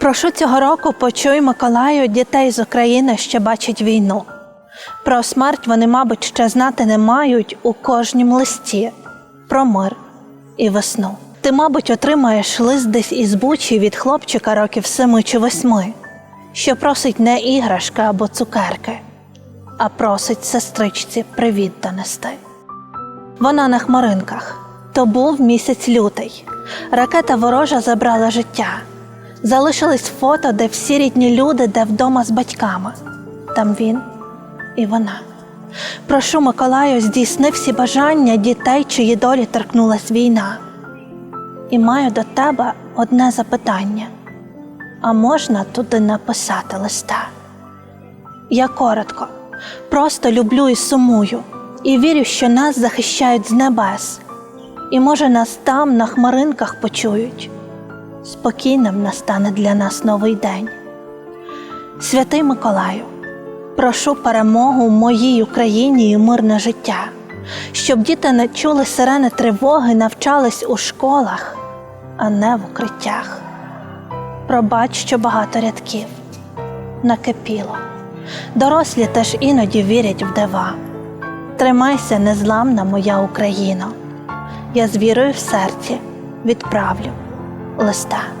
Прошу цього року почуй Миколаю дітей з України, що бачать війну. Про смерть вони, мабуть, ще знати не мають у кожнім листі про мир і весну. Ти, мабуть, отримаєш лист десь із бучі від хлопчика років семи чи восьми, що просить не іграшки або цукерки, а просить сестричці привіт донести. Вона на хмаринках. То був місяць лютий. Ракета ворожа забрала життя. Залишились фото, де всі рідні люди, де вдома з батьками. Там він і вона. Прошу Миколаю, здійсни всі бажання дітей, чиї долі торкнулась війна. І маю до тебе одне запитання: а можна туди написати листа? Я коротко, просто люблю і сумую, і вірю, що нас захищають з небес, і може нас там на хмаринках почують. Спокійним настане для нас новий день. Святий Миколаю, прошу перемогу в моїй Україні і мирне життя, щоб діти не чули сирени тривоги, навчались у школах, а не в укриттях. Пробач, що багато рядків накипіло. Дорослі теж іноді вірять в дива. Тримайся, незламна моя Україно. Я з вірою в серці відправлю листа.